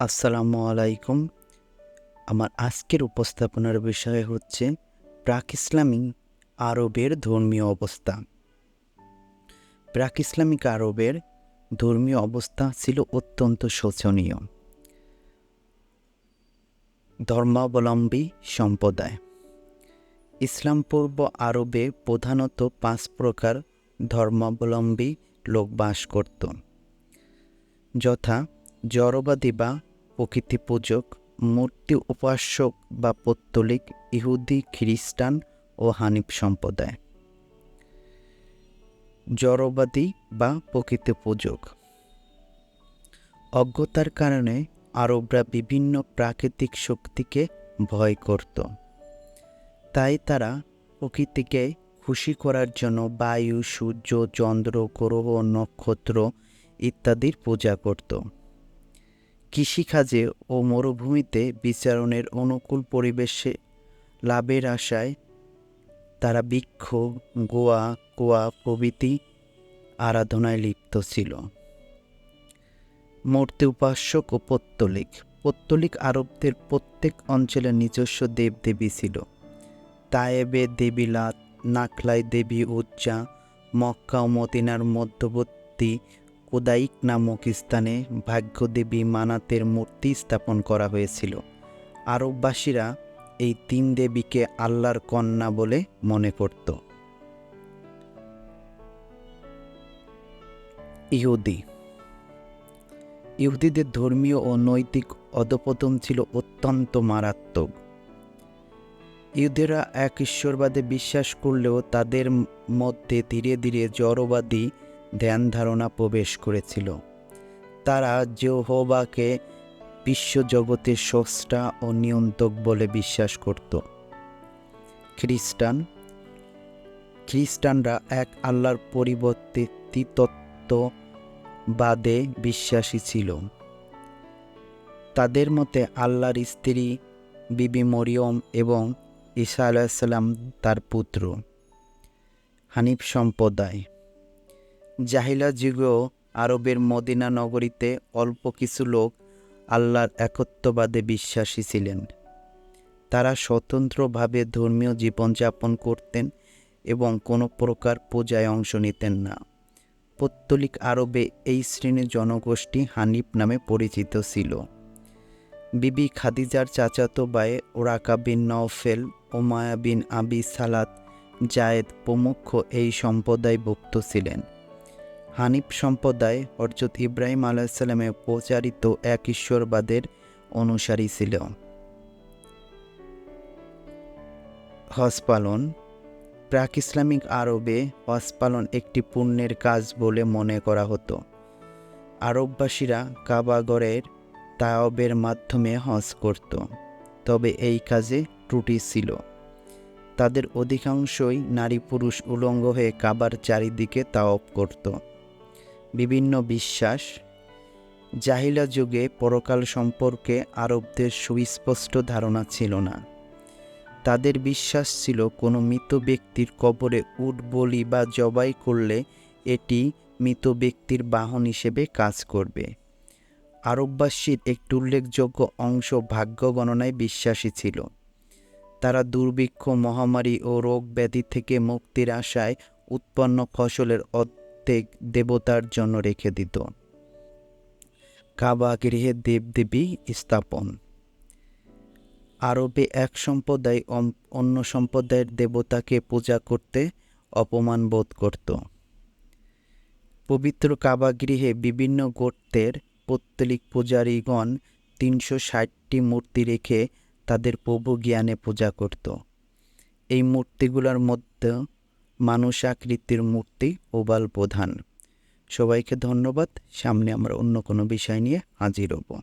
আসসালামু আলাইকুম। আমার আজকের উপস্থাপনার বিষয় হচ্ছে প্রাক ইসলামিক আরবের ধর্মীয় অবস্থা। প্রাক ইসলামিক আরবের ধর্মীয় অবস্থা ছিল অত্যন্ত শোচনীয়। ধর্মাবলম্বী সম্প্রদায়। ইসলাম পূর্ব আরবে প্রধানত পাঁচ প্রকার ধর্মাবলম্বী লোক বাস করত। যথা জড়বাদী বা প্রকৃতি পূজক, মূর্তি উপাসক বা পত্তলিক, ইহুদি, খ্রিস্টান ও হানিফ সম্প্রদায়। জড়বাদী বা প্রকৃতি পূজক। অজ্ঞতার কারণে আরবরা বিভিন্ন প্রাকৃতিক শক্তিকে ভয় করত। তাই তারা প্রকৃতিকে খুশি করার জন্য বায়ু, সূর্য, চন্দ্র, গ্রহ, নক্ষত্র ইত্যাদির পূজা করত। কৃষিকাজে ও মরুভূমিতে বিচারণের অনুকূল পরিবেশে লাভের আশায় তারা বৃক্ষ, গোয়া, কোয়া প্রভৃতি আরাধনায় লিপ্ত ছিল। মূর্তি উপাসক ও পত্তলিক। পত্তলিক আরবদের প্রত্যেক অঞ্চলে নিজস্ব দেবদেবী ছিল। তায়েবে দেবী লাত, নাকলাই দেবী উজ্জা, মক্কা ও মদিনার মধ্যবর্তী কোদাইক নামক স্থানে ভাগ্যদেবী মানাতের মূর্তি স্থাপন করা হয়েছিল। আরববাসীরা এই তিন দেবীকে আল্লাহর কন্যা বলে মনে করত ইহুদি। ইহুদিদের ধর্মীয় ও নৈতিক অধপতন ছিল অত্যন্ত মারাত্মক। ইহুদেরা এক ঈশ্বরবাদে বিশ্বাস করলেও তাদের মধ্যে ধীরে ধীরে জড়বাদী ধ্যান ধারণা প্রবেশ করেছিল। তারা জেহোবাকে বিশ্বজগতের স্রষ্টা ও নিয়ন্ত্রক বলে বিশ্বাস করত। খ্রিস্টান, খ্রিস্টানরা এক আল্লাহর পরিবর্তে ত্রিতত্ত্ববাদে বিশ্বাসী ছিল। তাদের মতে আল্লাহর স্ত্রী বিবি মরিয়ম এবং ঈসা আলাইসাল্লাম তার পুত্র। হানিফ সম্প্রদায় জাহিলা যুগেও আরবের মদিনা নগরীতে অল্প কিছু লোক আল্লাহর একত্ববাদে বিশ্বাসী ছিলেন। তারা স্বতন্ত্রভাবে ধর্মীয় জীবনযাপন করতেন এবং কোনো প্রকার পূজায় অংশ নিতেন না। পত্তলিক আরবে এই শ্রেণির জনগোষ্ঠী হানিফ নামে পরিচিত ছিল। বিবি খাদিজার চাচাতো বায়ে ওরাকা বিন নওফেল ওমায়া বিন আবি সালাত, জায়েদ প্রমুখ এই সম্প্রদায়ভুক্ত ছিলেন। হানিফ সম্প্রদায় হরজত ইব্রাহিম আলাইসাল্লামে প্রচারিত এক ঈশ্বরবাদের অনুসারী ছিল। হজ পালন, প্রাক ইসলামিক আরবে হজ পালন একটি পুণ্যের কাজ বলে মনে করা হতো। আরববাসীরা কাবাগরের তায়বের মাধ্যমে হজ করত, তবে এই কাজে ত্রুটি ছিল। তাদের অধিকাংশই নারী পুরুষ উলঙ্গ হয়ে কাবার চারিদিকে তাওব করত। বিভিন্ন বিশ্বাস, জাহিলা যুগে পরকাল সম্পর্কে আরবদের সুস্পষ্ট ধারণা ছিল না। তাদের বিশ্বাস ছিল কোনো মৃত ব্যক্তির কবরে উট, বলি বা জবাই করলে এটি মৃত ব্যক্তির বাহন হিসেবে কাজ করবে। আরববাসীর একটি উল্লেখযোগ্য অংশ ভাগ্য গণনায় বিশ্বাসী ছিল। তারা দুর্ভিক্ষ, মহামারী ও রোগ ব্যাধি থেকে মুক্তির আশায় উৎপন্ন ফসলের অর্ধেক দেবতার জন্য রেখে দিত। কাবা গৃহে দেবদেবী স্থাপন। আরবে এক সম্প্রদায় অন্য সম্প্রদায়ের দেবতাকে পূজা করতে অপমান বোধ করত। পবিত্র কাবাগৃহে বিভিন্ন গোত্রের পত্তলিক পূজারীগণ তিনশো ষাটটি মূর্তি রেখে তাদের প্রভু জ্ঞানে পূজা করত। এই মূর্তিগুলোর মধ্যে মানুষ আকৃতির মূর্তি ওবাল প্রধান সবাইকে ধন্যবাদ। সামনে আমরা অন্য কোনো বিষয় নিয়ে হাজির হব।